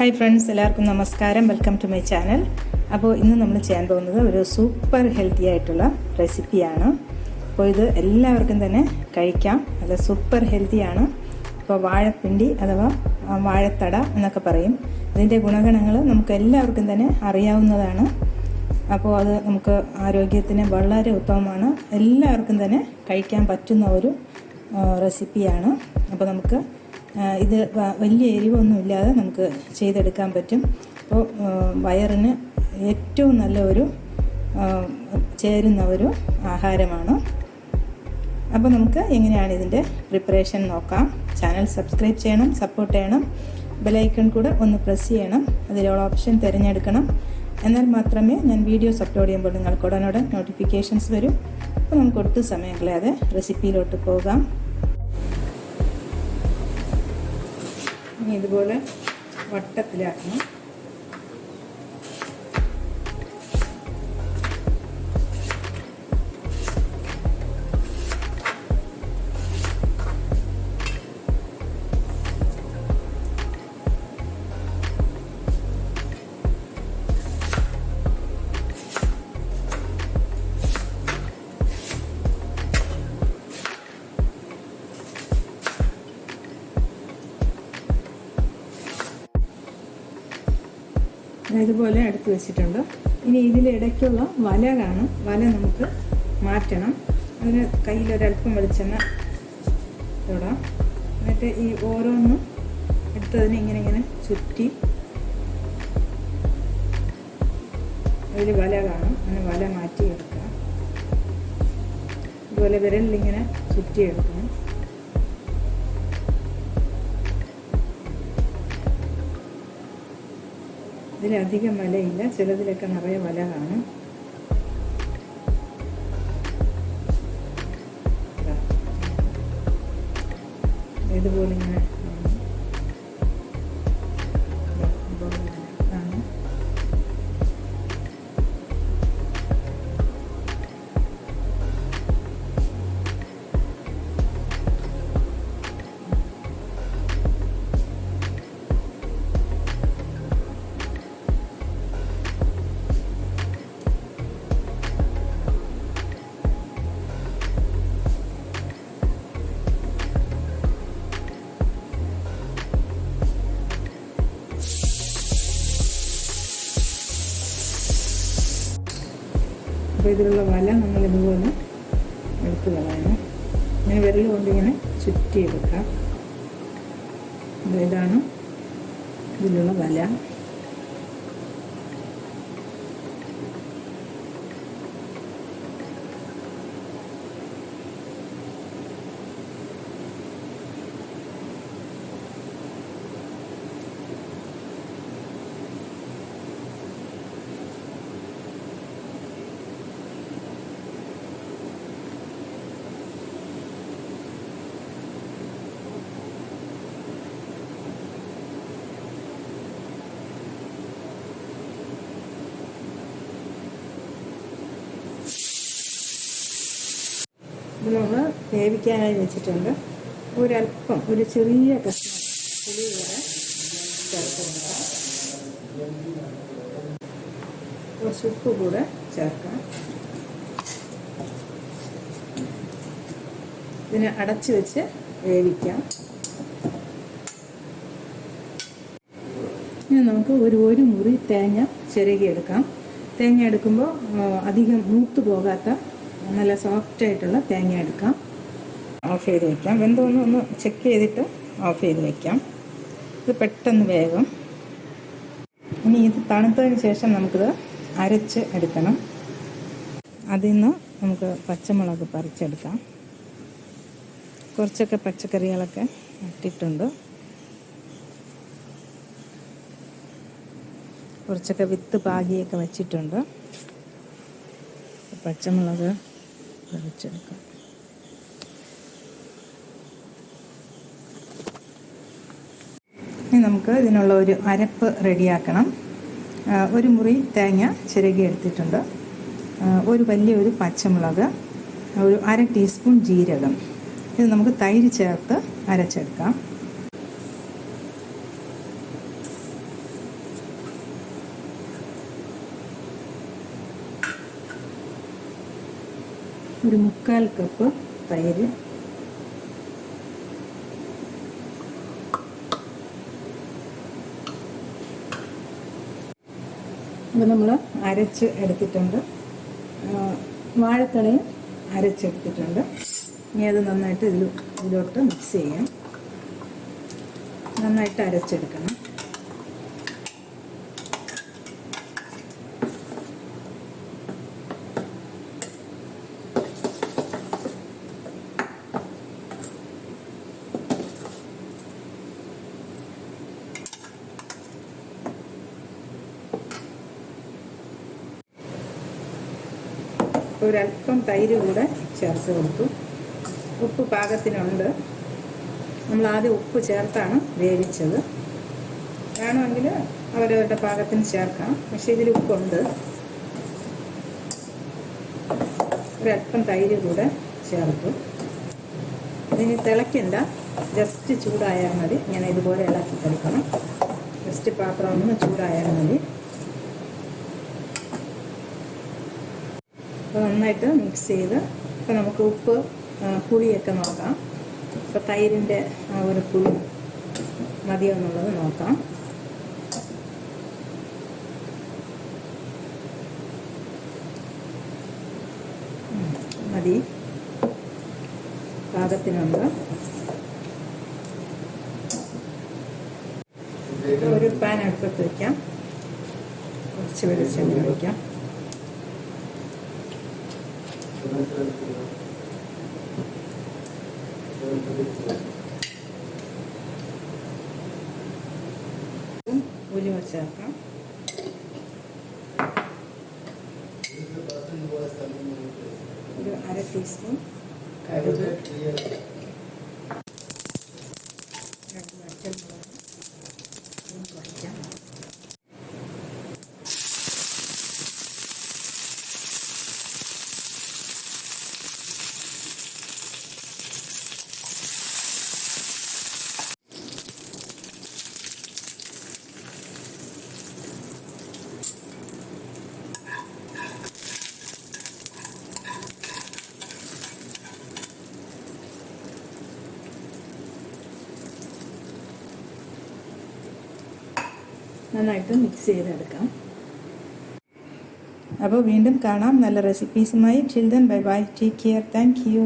Hi friends എല്ലാവർക്കും നമസ്കാരം. Welcome to my channel അപ്പോൾ ഇന്ന് നമ്മൾ ചെയ്യാൻ പോകുന്നത് ഒരു സൂപ്പർ ഹെൽത്തി ആയിട്ടുള്ള റെസിപ്പിയാണ് അപ്പോൾ ഇത് എല്ലാവർക്കും തന്നെ കഴിക്കാം. അത് സൂപ്പർ ഹെൽത്തിയാണ് ഇപ്പോൾ വാഴപ്പിണ്ടി അഥവാ വാഴത്തട എന്നൊക്കെ പറയും. അതിന്റെ ഗുണഗണങ്ങൾ നമുക്ക് എല്ലാവർക്കും തന്നെ അറിയാവുന്നതാണ്. അപ്പോൾ അത് നമുക്ക് ആരോഗ്യത്തിന് വളരെ ഉത്തമമാണ്. എല്ലാവർക്കും തന്നെ കഴിക്കാൻ പറ്റുന്ന ഒരു റെസിപ്പിയാണ് അപ്പോൾ നമുക്ക് ഇത് വലിയ എരിവൊന്നുമില്ലാതെ നമുക്ക് ചെയ്തെടുക്കാൻ പറ്റും. അപ്പോൾ വയറിന് ഏറ്റവും നല്ല ഒരു ചേരുന്ന ഒരു ആഹാരമാണ്. അപ്പോൾ നമുക്ക് എങ്ങനെയാണ് ഇതിന്റെ പ്രിപ്പറേഷൻ നോക്കാം. ചാനൽ സബ്സ്ക്രൈബ് ചെയ്യണം സപ്പോർട്ട് ചെയ്യണം. ബെലൈക്കൺ കൂടെ ഒന്ന് പ്രസ് ചെയ്യണം. അതിലുള്ള ഓപ്ഷൻ തിരഞ്ഞെടുക്കണം. എന്നാൽ മാത്രമേ ഞാൻ വീഡിയോസ് അപ്ലോഡ് ചെയ്യുമ്പോൾ നിങ്ങൾക്ക് ഉടനോടെ നോട്ടിഫിക്കേഷൻസ് വരും. അപ്പോൾ നമുക്ക് ഒട്ടും സമയം കളയാതെ റെസിപ്പിയിലോട്ട് പോകാം. ഇതുപോലെ വട്ടത്തിലാക്കണം. ഇതുപോലെ അടുത്ത് വെച്ചിട്ടുണ്ട്. ഇനി ഇതിലിടയ്ക്കുള്ള വല കാണും. വല നമുക്ക് മാറ്റണം. അതിന് കയ്യിലൊരല്പം വെളിച്ചെണ്ണ തൊടാം എന്നിട്ട് ഈ ഓരോന്നും എടുത്തതിനെ ഇങ്ങനെ ഇങ്ങനെ ചുറ്റി അതിൽ വല കാണും. അങ്ങനെ വല മാറ്റി എടുക്കാം ഇതുപോലെ വിരലിലിങ്ങനെ ചുറ്റി എടുക്കണം ഇതിലധികം വലയില്ല ചിലതിലൊക്കെ നിറയെ വല കാണും. ഇതുപോലെ ഇങ്ങനെ അപ്പോൾ ഇതിലുള്ള വല നമ്മൾ ഇതുപോലെ എടുത്ത് കളയണം. ഇങ്ങനെ വിരൽ കൊണ്ട് ഇങ്ങനെ ചുറ്റിയെടുക്കാം. ഇത് ഇതാണ് ഇതിലുള്ള വല. ഇത് നമ്മൾ വേവിക്കാനായി വെച്ചിട്ടുണ്ട്. ഒരല്പം ഒരു ചെറിയ കഷ്ണം പുളി കൂടെ കുറച്ച് ഉപ്പ് കൂടെ ചേർക്കാം. ഇതിനെ അടച്ച് വെച്ച് വേവിക്കാം. ഇനി നമുക്ക് ഒരു ഒരു മുറി തേങ്ങ ചിരകിയെടുക്കാം. തേങ്ങ എടുക്കുമ്പോൾ അധികം മൂത്ത് പോകാത്ത നല്ല സോഫ്റ്റ് ആയിട്ടുള്ള തേങ്ങ എടുക്കാം. ഓഫ് ചെയ്ത് വെക്കാം. വെന്തോന്ന് ഒന്ന് ചെക്ക് ചെയ്തിട്ട് ഓഫ് ചെയ്ത് വെക്കാം. ഇത് പെട്ടെന്ന് വേഗം. ഇനി ഇത് തണുത്തതിന് ശേഷം നമുക്കിത് അരച്ച് എടുക്കണം. അതിൽ നിന്ന് നമുക്ക് പച്ചമുളക് പറിച്ചെടുക്കാം. കുറച്ചൊക്കെ പച്ചക്കറികളൊക്കെ ഇട്ടിട്ടുണ്ട്. കുറച്ചൊക്കെ വിത്ത് പാകിയൊക്കെ വെച്ചിട്ടുണ്ട്. പച്ചമുളക് പറിച്ചെടുക്കാം ഇനി നമുക്ക് ഇതിനുള്ള ഒരു അരപ്പ് റെഡിയാക്കണം. ഒരു മുറി തേങ്ങ ചിരകി എടുത്തിട്ടുണ്ട്. ഒരു വലിയ ഒരു പച്ചമുളക് ഒരു അര ടീസ്പൂൺ ജീരകം. ഇത് നമുക്ക് തൈര് ചേർത്ത് അരച്ചെടുക്കാം. ഒരു മുക്കാൽ കപ്പ് തൈര്. അപ്പം നമ്മൾ അരച്ച് എടുത്തിട്ടുണ്ട്. വാഴത്തണയും അരച്ചെടുത്തിട്ടുണ്ട്. ഇനി അത് നന്നായിട്ട് ഇതിൽ ഇതിലോട്ട് മിക്സ് ചെയ്യാം. നന്നായിട്ട് അരച്ചെടുക്കണം. ഒരല്പം തൈര് കൂടെ ചേർത്ത് കൊടുത്തു. ഉപ്പ് പാകത്തിനുണ്ട്. നമ്മൾ ആദ്യം ഉപ്പ് ചേർത്താണ് വേവിച്ചത്. വേണമെങ്കിൽ അവരവരുടെ പാകത്തിന് ചേർക്കാം. പക്ഷേ ഇതിൽ ഉപ്പുണ്ട്. ഒരല്പം തൈര് കൂടെ ചേർത്തു. ഇതിന് തിളയ്ക്കണ്ട. ജസ്റ്റ് ചൂടായാൽ മതി. ഇങ്ങനെ ഇതുപോലെ ഇളക്കി കൊടുക്കണം. ജസ്റ്റ് പാത്രം ഒന്ന് ചൂടായാൽ മതി. അപ്പോൾ നന്നായിട്ട് മിക്സ് ചെയ്ത് ഇപ്പോൾ നമുക്ക് ഉപ്പ് പുളിയൊക്കെ നോക്കാം. ഇപ്പോൾ തൈരിന്റെ ആ ഒരു പുളി മതിയോ എന്നുള്ളത് നോക്കാം. മതി. പാകത്തിനുണ്ട്. ഒരു പാൻ അടുപ്പത്ത് വയ്ക്കാം കുറച്ച് വെളിച്ചെണ്ണ ഒഴിക്കാം. ഉലുവ ചേർക്കാം ഒരു അര ടീസ്പൂൺ കടുക് നന്നായിട്ട് മിക്സ് ചെയ്തെടുക്കാം. അപ്പോൾ വീണ്ടും കാണാം. നല്ല റെസിപ്പീസുമായി children bye bye take care thank you